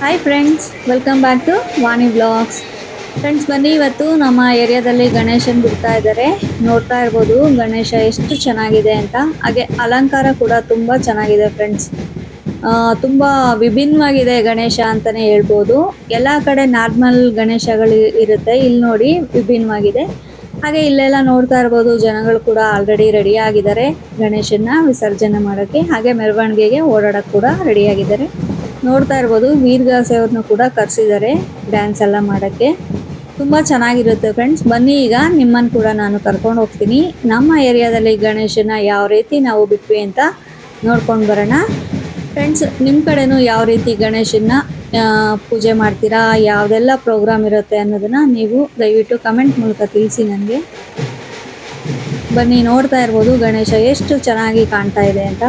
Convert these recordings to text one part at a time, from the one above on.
Hi friends welcome back to Vani blogs friends ಬನ್ನಿ, ಇವತ್ತು ನಮ್ಮ ಏರಿಯಾದಲ್ಲಿ ಗಣೇಶನ್ ಬಿಡ್ತಾ ಇದ್ದಾರೆ. ನೋಡ್ತಾ ಇರ್ಬೋದು, ಗಣೇಶ ಎಷ್ಟು ಚೆನ್ನಾಗಿದೆ ಅಂತ. ಹಾಗೆ ಅಲಂಕಾರ ಕೂಡ ತುಂಬ ಚೆನ್ನಾಗಿದೆ ಫ್ರೆಂಡ್ಸ್ ತುಂಬ ವಿಭಿನ್ನವಾಗಿದೆ ಗಣೇಶ ಅಂತಲೇ ಹೇಳ್ಬೋದು. ಎಲ್ಲ ಕಡೆ ನಾರ್ಮಲ್ ಗಣೇಶಗಳು ಇರುತ್ತೆ. ಇಲ್ಲಿ ನೋಡಿ ವಿಭಿನ್ನವಾಗಿದೆ. ಹಾಗೆ ಇಲ್ಲೆಲ್ಲ ನೋಡ್ತಾ ಇರ್ಬೋದು, ಜನಗಳು ಕೂಡ ಆಲ್ರೆಡಿ ರೆಡಿ ಆಗಿದ್ದಾರೆ ಗಣೇಶನ ವಿಸರ್ಜನೆ ಮಾಡೋಕ್ಕೆ. ಹಾಗೆ ಮೆರವಣಿಗೆಗೆ ಓಡಾಡೋಕ್ಕೆ ಕೂಡ ರೆಡಿ ಆಗಿದ್ದಾರೆ. ನೋಡ್ತಾ ಇರ್ಬೋದು. ವೀರಗಾಸೆ ಅವ್ರನ್ನ ಕೂಡ ಕರೆಸಿದ್ದಾರೆ ಡ್ಯಾನ್ಸ್ ಎಲ್ಲ ಮಾಡೋಕ್ಕೆ. ತುಂಬ ಚೆನ್ನಾಗಿರುತ್ತೆ ಫ್ರೆಂಡ್ಸ್ ಬನ್ನಿ ಈಗ ನಿಮ್ಮನ್ನು ಕೂಡ ನಾನು ಕರ್ಕೊಂಡು ಹೋಗ್ತೀನಿ. ನಮ್ಮ ಏರಿಯಾದಲ್ಲಿ ಗಣೇಶನ ಯಾವ ರೀತಿ ನಾವು ಬಿಟ್ವಿ ಅಂತ ನೋಡ್ಕೊಂಡು ಬರೋಣ. ಫ್ರೆಂಡ್ಸ್ ನಿಮ್ಮ ಕಡೆನೂ ಯಾವ ರೀತಿ ಗಣೇಶನ ಪೂಜೆ ಮಾಡ್ತೀರಾ, ಯಾವುದೆಲ್ಲ ಪ್ರೋಗ್ರಾಮ್ ಇರುತ್ತೆ ಅನ್ನೋದನ್ನು ನೀವು ದಯವಿಟ್ಟು ಕಮೆಂಟ್ ಮೂಲಕ ತಿಳಿಸಿ ನನಗೆ. ಬನ್ನಿ, ನೋಡ್ತಾ ಇರ್ಬೋದು ಗಣೇಶ ಎಷ್ಟು ಚೆನ್ನಾಗಿ ಕಾಣ್ತಾ ಇದೆ ಅಂತ.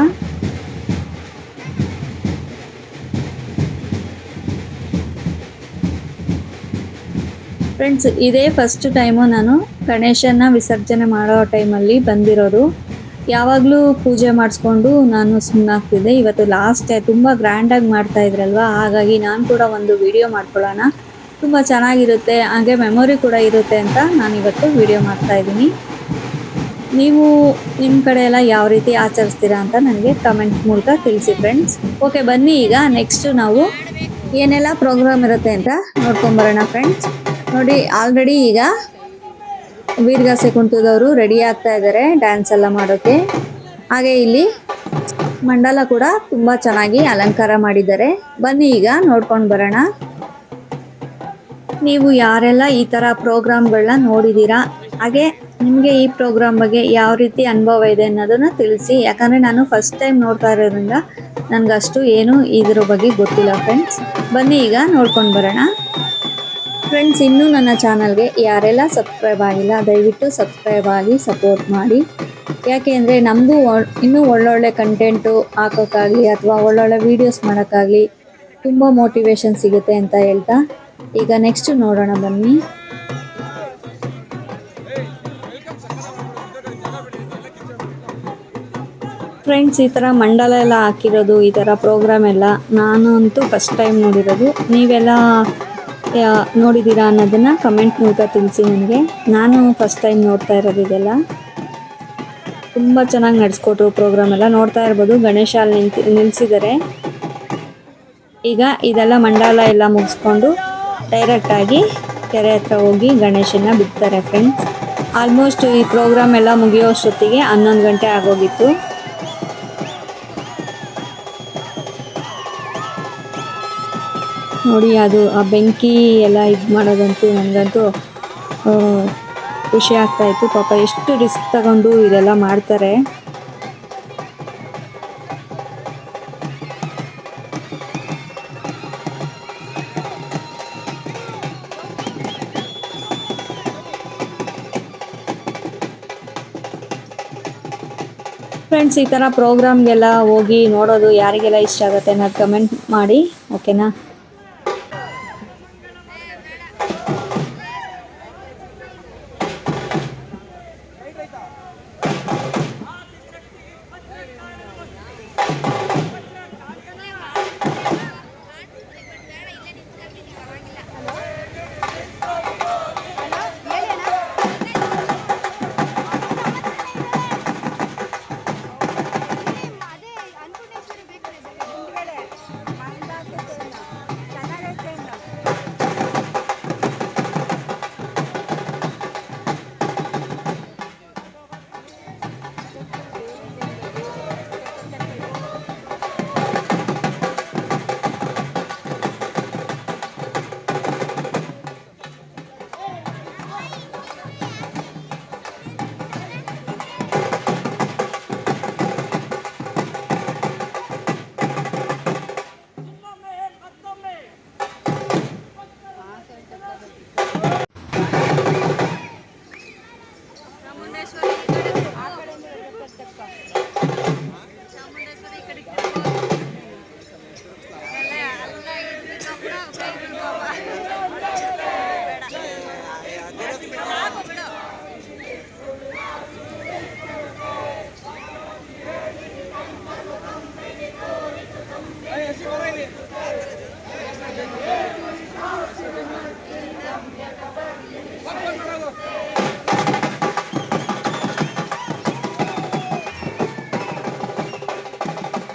ಫ್ರೆಂಡ್ಸ್ ಇದೇ ಫಸ್ಟ್ ಟೈಮು ನಾನು ಗಣೇಶನ ವಿಸರ್ಜನೆ ಮಾಡೋ ಟೈಮಲ್ಲಿ ಬಂದಿರೋರು ಯಾವಾಗಲೂ ಪೂಜೆ ಮಾಡಿಸ್ಕೊಂಡು ನಾನು ಸುಮ್ಮನಾಗ್ತಿದ್ದೆ ಇವತ್ತು ಲಾಸ್ಟ್ ತುಂಬ ಗ್ರ್ಯಾಂಡಾಗಿ ಮಾಡ್ತಾ ಇದ್ರಲ್ವಾ? ಹಾಗಾಗಿ ನಾನು ಕೂಡ ಒಂದು ವಿಡಿಯೋ ಮಾಡ್ಕೊಳ್ಳೋಣ. ತುಂಬ ಚೆನ್ನಾಗಿರುತ್ತೆ. ಹಾಗೆ ಮೆಮೊರಿ ಕೂಡ ಇರುತ್ತೆ ಅಂತ ನಾನು ಇವತ್ತು ವಿಡಿಯೋ ಮಾಡ್ತಾ ಇದ್ದೀನಿ. ನೀವು ನಿಮ್ಮ ಕಡೆ ಎಲ್ಲ ಯಾವ ರೀತಿ ಆಚರಿಸ್ತೀರಾ ಅಂತ ನನಗೆ ಕಮೆಂಟ್ ಮೂಲಕ ತಿಳಿಸಿ ಫ್ರೆಂಡ್ಸ್ ಓಕೆ ಬನ್ನಿ ಈಗ ನೆಕ್ಸ್ಟು ನಾವು ಏನೆಲ್ಲ ಪ್ರೋಗ್ರಾಮ್ ಇರುತ್ತೆ ಅಂತ ನೋಡ್ಕೊಂಬರೋಣ ಫ್ರೆಂಡ್ಸ್ ನೋಡಿ ಆಲ್ರೆಡಿ ಈಗ ವೀರ್ಗಾಸೆ ಕುಂತದವರು ರೆಡಿ ಆಗ್ತಾ ಇದ್ದಾರೆ ಡ್ಯಾನ್ಸ್ ಎಲ್ಲ ಮಾಡೋಕ್ಕೆ ಹಾಗೆ ಇಲ್ಲಿ ಮಂಡಲ ಕೂಡ ತುಂಬ ಚೆನ್ನಾಗಿ ಅಲಂಕಾರ ಮಾಡಿದ್ದಾರೆ. ಬನ್ನಿ ಈಗ ನೋಡ್ಕೊಂಡು ಬರೋಣ. ನೀವು ಯಾರೆಲ್ಲ ಈ ಥರ ಪ್ರೋಗ್ರಾಮ್ಗಳನ್ನ ನೋಡಿದ್ದೀರಾ ಹಾಗೆ ನಿಮಗೆ ಈ ಪ್ರೋಗ್ರಾಮ್ ಬಗ್ಗೆ ಯಾವ ರೀತಿ ಅನುಭವ ಇದೆ ಅನ್ನೋದನ್ನ ತಿಳಿಸಿ. ಯಾಕಂದರೆ ನಾನು ಫಸ್ಟ್ ಟೈಮ್ ನೋಡ್ತಾ ಇರೋದ್ರಿಂದ ನನಗಷ್ಟು ಏನು ಇದ್ರ ಬಗ್ಗೆ ಗೊತ್ತಿಲ್ಲ ಫ್ರೆಂಡ್ಸ್ ಬನ್ನಿ ಈಗ ನೋಡ್ಕೊಂಡು ಬರೋಣ. ಫ್ರೆಂಡ್ಸ್ ಇನ್ನೂ ನನ್ನ ಚಾನಲ್ಗೆ ಯಾರೆಲ್ಲ ಸಬ್ಸ್ಕ್ರೈಬ್ ಆಗಿಲ್ಲ, ದಯವಿಟ್ಟು ಸಬ್ಸ್ಕ್ರೈಬ್ ಆಗಿ ಸಪೋರ್ಟ್ ಮಾಡಿ. ಯಾಕೆ ಅಂದರೆ ನಮ್ಮದು ಇನ್ನೂ ಒಳ್ಳೊಳ್ಳೆ ಕಂಟೆಂಟು ಹಾಕೋಕ್ಕಾಗಲಿ ಅಥವಾ ಒಳ್ಳೊಳ್ಳೆ ವೀಡಿಯೋಸ್ ಮಾಡೋಕ್ಕಾಗಲಿ ತುಂಬ ಮೋಟಿವೇಶನ್ ಸಿಗುತ್ತೆ ಅಂತ ಹೇಳ್ತಾ. ಈಗ ನೆಕ್ಸ್ಟ್ ನೋಡೋಣ ಬನ್ನಿ. ಫ್ರೆಂಡ್ಸ್ ಈ ಥರ ಮಂಡಲ ಎಲ್ಲ ಹಾಕಿರೋದು, ಈ ಥರ ಪ್ರೋಗ್ರಾಮ್ ಎಲ್ಲ ನಾನು ಅಂತೂ ಫಸ್ಟ್ ಟೈಮ್ ನೋಡಿರೋದು. ನೀವೆಲ್ಲ ನೋಡಿದ್ದೀರಾ ಅನ್ನೋದನ್ನು ಕಮೆಂಟ್ ಮೂಲಕ ತಿಳಿಸಿ ನನಗೆ. ನಾನು ಫಸ್ಟ್ ಟೈಮ್ ನೋಡ್ತಾ ಇರೋದು ಇದೆಲ್ಲ. ತುಂಬ ಚೆನ್ನಾಗಿ ನಡೆಸ್ಕೊಟ್ರು ಪ್ರೋಗ್ರಾಮ್ ಎಲ್ಲ. ನೋಡ್ತಾ ಇರ್ಬೋದು, ಗಣೇಶ ಅಲ್ಲಿ ನಿಂತು ನಿಲ್ಲಿಸಿದ್ದಾರೆ ಈಗ ಇದೆಲ್ಲ ಮಂಡಲ ಎಲ್ಲ ಮುಗಿಸ್ಕೊಂಡು ಡೈರೆಕ್ಟಾಗಿ ಕೆರೆ ಹತ್ರ ಹೋಗಿ ಗಣೇಶನ ಬಿಡ್ತಾರೆ ಫ್ರೆಂಡ್ಸ್ ಆಲ್ಮೋಸ್ಟ್ ಈ ಪ್ರೋಗ್ರಾಮ್ ಎಲ್ಲ ಮುಗಿಯೋ ಅಷ್ಟೊತ್ತಿಗೆ ಹನ್ನೊಂದು ಗಂಟೆ ಆಗೋಗಿತ್ತು. ನೋಡಿ, ಅದು ಆ ಬೆಂಕಿ ಎಲ್ಲ ಇದು ಮಾಡೋದಂತೂ ನನಗಂತೂ ಖುಷಿ ಆಗ್ತಾ ಇತ್ತು. ಪಾಪ ಎಷ್ಟು ರಿಸ್ಕ್ ತಗೊಂಡು ಇದೆಲ್ಲ ಮಾಡ್ತಾರೆ. ಫ್ರೆಂಡ್ಸ್ ಈ ಥರ ಪ್ರೋಗ್ರಾಮ್ಗೆಲ್ಲ ಹೋಗಿ ನೋಡೋದು ಯಾರಿಗೆಲ್ಲ ಇಷ್ಟ ಆಗುತ್ತೆ ಅನ್ನೋದು ಕಮೆಂಟ್ ಮಾಡಿ ಓಕೆನಾ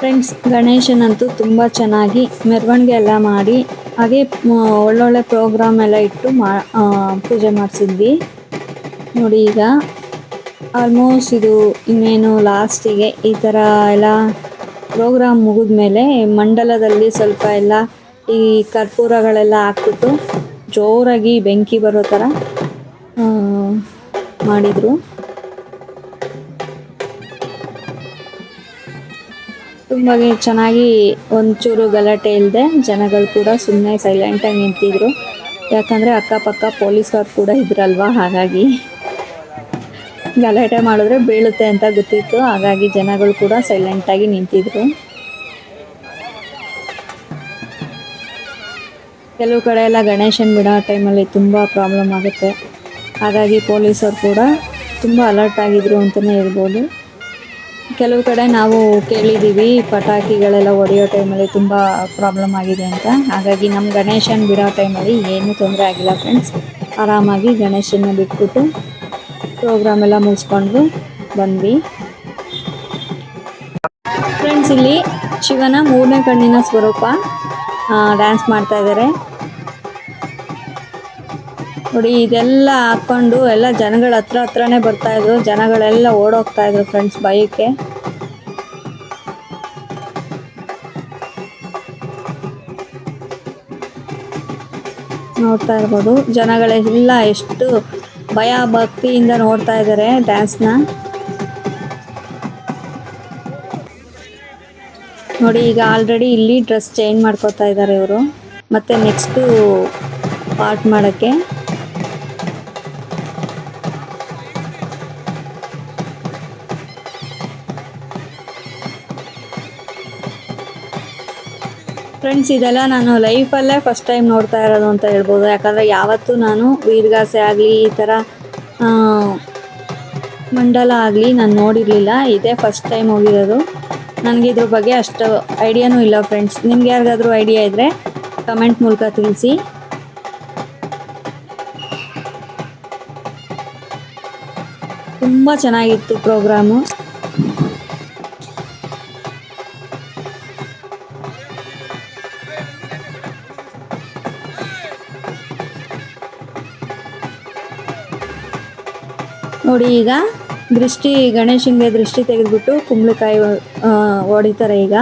ಫ್ರೆಂಡ್ಸ್ ಗಣೇಶನಂತೂ ತುಂಬ ಚೆನ್ನಾಗಿ ಮೆರವಣಿಗೆ ಎಲ್ಲ ಮಾಡಿ, ಹಾಗೆ ಒಳ್ಳೊಳ್ಳೆ ಪ್ರೋಗ್ರಾಮ್ ಎಲ್ಲ ಇಟ್ಟು ಮಾ ಪೂಜೆ ಮಾಡಿಸಿದ್ವಿ. ನೋಡಿ ಈಗ ಆಲ್ಮೋಸ್ಟ್ ಇದು ಇನ್ನೇನು ಲಾಸ್ಟಿಗೆ ಈ ಥರ ಎಲ್ಲ ಪ್ರೋಗ್ರಾಮ್ ಮುಗಿದ ಮೇಲೆ ಮಂಡಲದಲ್ಲಿ ಸ್ವಲ್ಪ ಎಲ್ಲ ಈ ಕರ್ಪೂರಗಳೆಲ್ಲ ಹಾಕ್ಬಿಟ್ಟು ಜೋರಾಗಿ ಬೆಂಕಿ ಬರೋ ಥರ ಮಾಡಿದರು. ತುಂಬ ಚೆನ್ನಾಗಿ ಒಂಚೂರು ಗಲಾಟೆ ಇಲ್ಲದೆ ಜನಗಳು ಕೂಡ ಸುಮ್ಮನೆ ಸೈಲೆಂಟಾಗಿ ನಿಂತಿದ್ರು. ಯಾಕಂದರೆ ಅಕ್ಕಪಕ್ಕ ಪೊಲೀಸವ್ರು ಕೂಡ ಇದ್ರಲ್ವಾ? ಹಾಗಾಗಿ ಗಲಾಟೆ ಮಾಡಿದ್ರೆ ಬೀಳುತ್ತೆ ಅಂತ ಗೊತ್ತಿತ್ತು. ಹಾಗಾಗಿ ಜನಗಳು ಕೂಡ ಸೈಲೆಂಟಾಗಿ ನಿಂತಿದ್ರು. ಕೆಲವು ಕಡೆ ಎಲ್ಲ ಗಣೇಶನ್ ಬಿಡೋ ಟೈಮಲ್ಲಿ ತುಂಬ ಪ್ರಾಬ್ಲಮ್ ಆಗುತ್ತೆ. ಹಾಗಾಗಿ ಪೊಲೀಸರು ಕೂಡ ತುಂಬ ಅಲರ್ಟ್ ಆಗಿದ್ರು ಅಂತಲೇ ಹೇಳ್ಬೋದು. ಕೆಲವು ಕಡೆ ನಾವು ಕೇಳಿದ್ದೀವಿ, ಪಟಾಕಿಗಳೆಲ್ಲ ಹೊಡೆಯೋ ಟೈಮಲ್ಲಿ ತುಂಬ ಪ್ರಾಬ್ಲಮ್ ಆಗಿದೆ ಅಂತ. ಹಾಗಾಗಿ ನಮ್ಮ ಗಣೇಶನ್ ಬಿಡೋ ಟೈಮಲ್ಲಿ ಏನು ತೊಂದರೆ ಆಗಿಲ್ಲ ಫ್ರೆಂಡ್ಸ್ ಆರಾಮಾಗಿ ಗಣೇಶನ ಬಿಟ್ಬಿಟ್ಟು ಪ್ರೋಗ್ರಾಮ್ ಎಲ್ಲ ಮುಗಿಸ್ಕೊಂಡು ಬಂದ್ವಿ. ಫ್ರೆಂಡ್ಸ್ ಇಲ್ಲಿ ಶಿವನ ಮೂರನೇ ಕಣ್ಣಿನ ಸ್ವರೂಪ ಡ್ಯಾನ್ಸ್ ಮಾಡ್ತಾ ಇದ್ದಾರೆ ನೋಡಿ, ಇದೆಲ್ಲ ಹಾಕೊಂಡು ಎಲ್ಲ ಜನಗಳ ಹತ್ರ ಹತ್ರನೇ ಬರ್ತಾ ಇದ್ರು. ಜನಗಳೆಲ್ಲ ಓಡೋಗ್ತಾ ಇದ್ರು ಫ್ರೆಂಡ್ಸ್ ಬೈಕ್ಗೆ ನೋಡ್ತಾ ಇರ್ಬೋದು. ಜನಗಳೆಲ್ಲ ಎಷ್ಟು ಭಯ ಭಕ್ತಿಯಿಂದ ನೋಡ್ತಾ ಇದ್ದಾರೆ ಡ್ಯಾನ್ಸ್ನ ನೋಡಿ, ಈಗ ಆಲ್ರೆಡಿ ಇಲ್ಲಿ ಡ್ರೆಸ್ ಚೇಂಜ್ ಮಾಡ್ಕೋತಾ ಇದ್ದಾರೆ ಇವರು. ಮತ್ತೆ ನೆಕ್ಸ್ಟು ಪಾರ್ಟ್ ಮಾಡೋಕ್ಕೆ. ಫ್ರೆಂಡ್ಸ್ ಇದೆಲ್ಲ ನಾನು ಲೈಫಲ್ಲೇ ಫಸ್ಟ್ ಟೈಮ್ ನೋಡ್ತಾ ಇರೋದು ಅಂತ ಹೇಳ್ಬೋದು. ಯಾಕಂದರೆ ಯಾವತ್ತೂ ನಾನು ವೀರ್ಗಾಸೆ ಆಗಲಿ, ಈ ಥರ ಮಂಡಲ ಆಗಲಿ ನಾನು ನೋಡಿರಲಿಲ್ಲ. ಇದೇ ಫಸ್ಟ್ ಟೈಮ್ ಹೋಗಿರೋದು. ನನಗೆ ಇದ್ರ ಬಗ್ಗೆ ಅಷ್ಟು ಐಡಿಯಾನೂ ಇಲ್ಲ ಫ್ರೆಂಡ್ಸ್ ನಿಮ್ಗೆ ಯಾರಿಗಾದ್ರೂ ಐಡಿಯಾ ಇದ್ದರೆ ಕಮೆಂಟ್ ಮೂಲಕ ತಿಳಿಸಿ. ತುಂಬ ಚೆನ್ನಾಗಿತ್ತು ಪ್ರೋಗ್ರಾಮು ನೋಡಿ ಈಗ ದೃಷ್ಟಿ ಗಣೇಶನಿಗೆ ದೃಷ್ಟಿ ತೆಗೆದುಬಿಟ್ಟು ಕುಂಬಳಕಾಯಿ ಹೊಡಿತಾರೆ ಈಗ.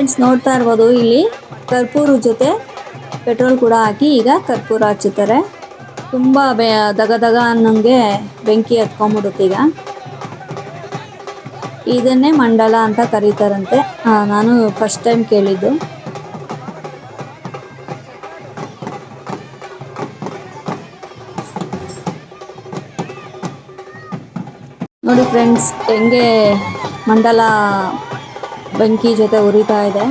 ಫ್ರೆಂಡ್ಸ್ ನೋಡ್ತಾ ಇರ್ಬೋದು. ಇಲ್ಲಿ ಕರ್ಪೂರ ಜೊತೆ ಪೆಟ್ರೋಲ್ ಕೂಡ ಹಾಕಿ ಈಗ ಕರ್ಪೂರ ಹಚ್ಚುತ್ತಾರೆ. ತುಂಬ ಬೆ, ದಗ ದಗ ಅನ್ನೋಂಗೆ ಬೆಂಕಿ ಹತ್ಕೊಂಡ್ಬಿಡುತ್ತೆ ಈಗ. ಇದನ್ನೇ ಮಂಡಲ ಅಂತ ಕರೀತಾರಂತೆ. ನಾನು ಫಸ್ಟ್ ಟೈಮ್ ಕೇಳಿದ್ದು. ನೋಡಿ ಫ್ರೆಂಡ್ಸ್ ಹೆಂಗೆ ಮಂಡಲ ಬೆಂಕಿ ಜೊತೆ ಉರಿತಾ ಇದೆ.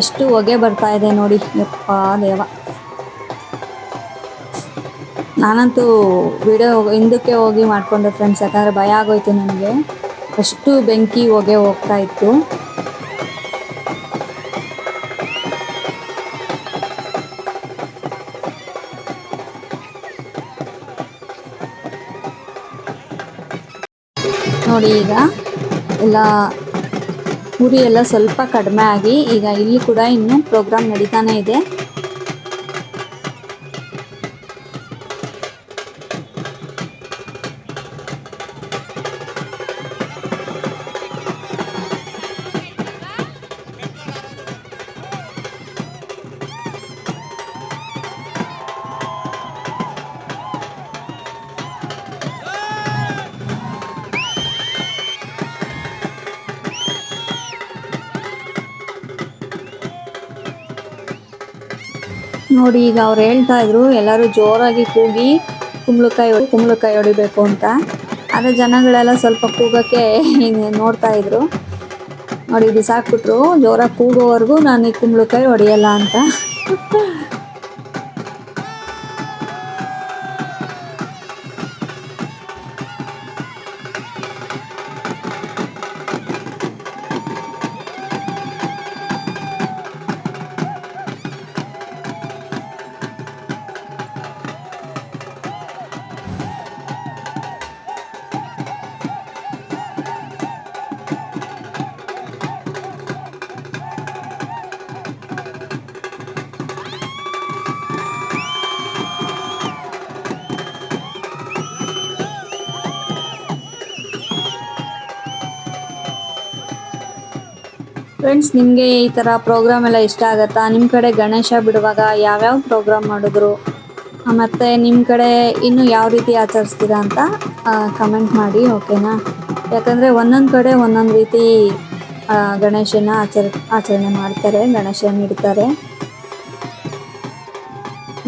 ಎಷ್ಟು ಹೊಗೆ ಬರ್ತಾ ಇದೆ ನೋಡಿ. ಯಪ್ಪ ದೇವ. ನಾನಂತೂ ವಿಡಿಯೋ ಹಿಂದಕ್ಕೆ ಹೋಗಿ ಮಾಡಿಕೊಂಡೆ ಫ್ರೆಂಡ್ಸ್ ಯಾಕಂದರೆ ಭಯ ಆಗೋಯ್ತು ನನಗೆ. ಅಷ್ಟು ಬೆಂಕಿ ಹೊಗೆ ಹೋಗ್ತಾ ಇತ್ತು. ಎಲ್ಲ ಉರಿ ಎಲ್ಲ ಸ್ವಲ್ಪ ಕಡಿಮೆ ಆಗಿ ಈಗ ಇಲ್ಲಿ ಕೂಡ ಇನ್ನೂ ಪ್ರೋಗ್ರಾಮ್ ನಡೀತಾನೆ ಇದೆ. ನೋಡಿ ಈಗ ಅವ್ರು ಹೇಳ್ತಾ ಇದ್ರು, ಎಲ್ಲರೂ ಜೋರಾಗಿ ಕೂಗಿ ಕುಂಬಳಕಾಯಿ ಹೊಡಿ, ಕುಂಬಳಕಾಯಿ ಹೊಡಿಬೇಕು ಅಂತ. ಆದರೆ ಜನಗಳೆಲ್ಲ ಸ್ವಲ್ಪ ಕೂಗೋಕ್ಕೆ ನೋಡ್ತಾ ಇದ್ರು. ನೋಡಿ ಬಿಸಾಕ್ಬಿಟ್ರು, ಜೋರಾಗಿ ಕೂಗೋವರೆಗೂ ನಾನು ಈ ಕುಂಬಳಕಾಯಿ ಹೊಡೆಯಲ್ಲ ಅಂತ. ಫ್ರೆಂಡ್ಸ್ ನಿಮಗೆ ಈ ಥರ ಪ್ರೋಗ್ರಾಮ್ ಎಲ್ಲ ಇಷ್ಟ ಆಗುತ್ತಾ? ನಿಮ್ಮ ಕಡೆ ಗಣೇಶ ಬಿಡುವಾಗ ಯಾವ್ಯಾವ ಪ್ರೋಗ್ರಾಮ್ ಮಾಡಿದ್ರು? ಮತ್ತು ನಿಮ್ಮ ಕಡೆ ಇನ್ನು ಯಾವ ರೀತಿ ಆಚರಿಸ್ತೀರಾ ಅಂತ ಕಮೆಂಟ್ ಮಾಡಿ ಓಕೆನಾ ಯಾಕಂದರೆ ಒಂದೊಂದು ಕಡೆ ಒಂದೊಂದು ರೀತಿ ಗಣೇಶನ ಆಚರ, ಆಚರಣೆ ಮಾಡ್ತಾರೆ, ಗಣೇಶನ ಇಡ್ತಾರೆ.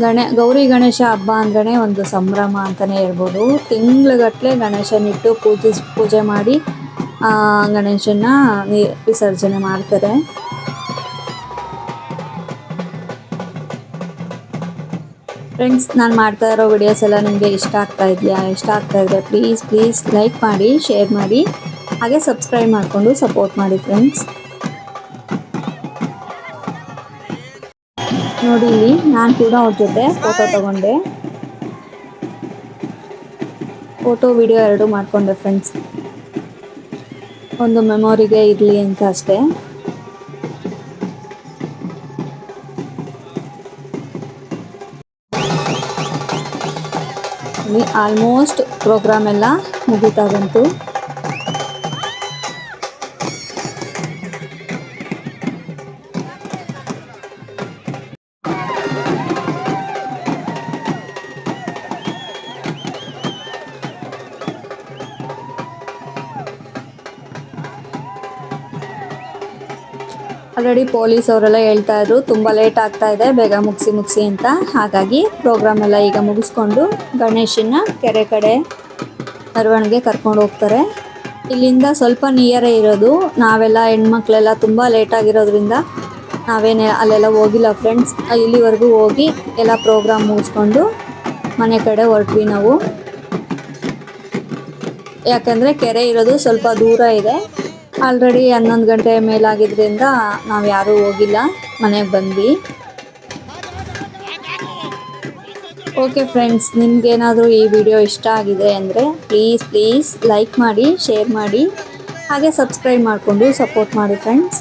ಗಣೆ, ಗೌರಿ ಗಣೇಶ ಹಬ್ಬ ಅಂದ್ರೆ ಒಂದು ಸಂಭ್ರಮ ಅಂತಲೇ ಹೇಳ್ಬೋದು. ತಿಂಗ್ಳುಗಟ್ಟಲೆ ಗಣೇಶನಿಟ್ಟು ಪೂಜಿಸ್ ಪೂಜೆ ಮಾಡಿ ಗಣೇಶನ ವಿಸರ್ಜನೆ ಮಾಡ್ತಾರೆ. ಫ್ರೆಂಡ್ಸ್ ನಾನು ಮಾಡ್ತಾ ಇರೋ ವಿಡಿಯೋಸ್ ಎಲ್ಲ ನಿಮಗೆ ಇಷ್ಟ ಆಗ್ತಾ ಇದೆಯಾ? ಇಷ್ಟ ಆಗ್ತಾ ಇದೆಯಾ ಪ್ಲೀಸ್ ಪ್ಲೀಸ್ ಲೈಕ್ ಮಾಡಿ ಶೇರ್ ಮಾಡಿ, ಹಾಗೆ ಸಬ್ಸ್ಕ್ರೈಬ್ ಮಾಡಿಕೊಂಡು ಸಪೋರ್ಟ್ ಮಾಡಿ ಫ್ರೆಂಡ್ಸ್ ನೋಡಿ ಇಲ್ಲಿ ನಾನು ಕೂಡ ಅವ್ರ ಜೊತೆ ಫೋಟೋ ತಗೊಂಡೆ. ಫೋಟೋ ವಿಡಿಯೋ ಎರಡು ಮಾಡಿಕೊಂಡೆ ಫ್ರೆಂಡ್ಸ್ ಒಂದು ಮೆಮೊರಿಗೆ ಇರಲಿ ಅಂತ ಅಷ್ಟೇ. ಆಲ್ಮೋಸ್ಟ್ ಪ್ರೋಗ್ರಾಮ್ ಎಲ್ಲ ಮುಗಿತಾ ಬಂತು. ಆಲ್ರೆಡಿ ಪೊಲೀಸ್ ಅವರೆಲ್ಲ ಹೇಳ್ತಾ ಇದ್ರು, ತುಂಬ ಲೇಟ್ ಆಗ್ತಾ ಇದೆ, ಬೇಗ ಮುಗಿಸಿ ಮುಗಿಸಿ ಅಂತ. ಹಾಗಾಗಿ ಪ್ರೋಗ್ರಾಮ್ ಎಲ್ಲ ಈಗ ಮುಗಿಸ್ಕೊಂಡು ಗಣೇಶನ ಕೆರೆ ಕಡೆ ಮೆರವಣಿಗೆ ಕರ್ಕೊಂಡು ಹೋಗ್ತಾರೆ. ಇಲ್ಲಿಂದ ಸ್ವಲ್ಪ ನಿಯರೇ ಇರೋದು. ನಾವೆಲ್ಲ ಹೆಣ್ಮಕ್ಳೆಲ್ಲ ತುಂಬ ಲೇಟ್ ಆಗಿರೋದ್ರಿಂದ ನಾವೇನೇ ಅಲ್ಲೆಲ್ಲ ಹೋಗಿಲ್ಲ ಫ್ರೆಂಡ್ಸ್ ಇಲ್ಲಿವರೆಗೂ ಹೋಗಿ ಎಲ್ಲ ಪ್ರೋಗ್ರಾಮ್ ಮುಗಿಸ್ಕೊಂಡು ಮನೆ ಕಡೆ ಹೊರಟ್ವಿ ನಾವು. ಯಾಕಂದರೆ ಕೆರೆ ಇರೋದು ಸ್ವಲ್ಪ ದೂರ ಇದೆ. ಆಲ್ರೆಡಿ ಹನ್ನೊಂದು ಗಂಟೆ ಮೇಲಾಗಿದ್ದರಿಂದ ನಾವು ಯಾರೂ ಹೋಗಿಲ್ಲ, ಮನೆಗೆ ಬಂದ್ವಿ. ಓಕೆ ಫ್ರೆಂಡ್ಸ್ ನಿಮಗೇನಾದರೂ ಈ ವಿಡಿಯೋ ಇಷ್ಟ ಆಗಿದೆ ಅಂದರೆ ಪ್ಲೀಸ್ ಪ್ಲೀಸ್ ಲೈಕ್ ಮಾಡಿ ಶೇರ್ ಮಾಡಿ, ಹಾಗೆ ಸಬ್ಸ್ಕ್ರೈಬ್ ಮಾಡಿಕೊಂಡು ಸಪೋರ್ಟ್ ಮಾಡಿ ಫ್ರೆಂಡ್ಸ್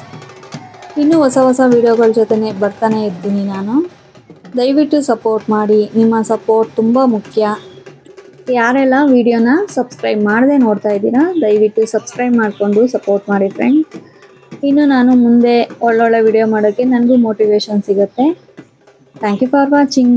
ಇನ್ನೂ ಹೊಸ ಹೊಸ ವಿಡಿಯೋಗಳ ಜೊತೆ ಬರ್ತಾನೆ ಇರ್ತೀನಿ ನಾನು. ದಯವಿಟ್ಟು ಸಪೋರ್ಟ್ ಮಾಡಿ, ನಿಮ್ಮ ಸಪೋರ್ಟ್ ತುಂಬ ಮುಖ್ಯ. ಯಾರೆಲ್ಲ ವಿಡಿಯೋನ ಸಬ್ಸ್ಕ್ರೈಬ್ ಮಾಡದೆ ನೋಡ್ತಾ ಇದ್ದೀರಾ, ದಯವಿಟ್ಟು ಸಬ್ಸ್ಕ್ರೈಬ್ ಮಾಡಿಕೊಂಡು ಸಪೋರ್ಟ್ ಮಾಡಿ ಫ್ರೆಂಡ್ ಇನ್ನು ನಾನು ಮುಂದೆ ಒಳ್ಳೊಳ್ಳೆ ವಿಡಿಯೋ ಮಾಡೋಕ್ಕೆ ನನಗೂ ಮೋಟಿವೇಶನ್ ಸಿಗುತ್ತೆ. Thank you for watching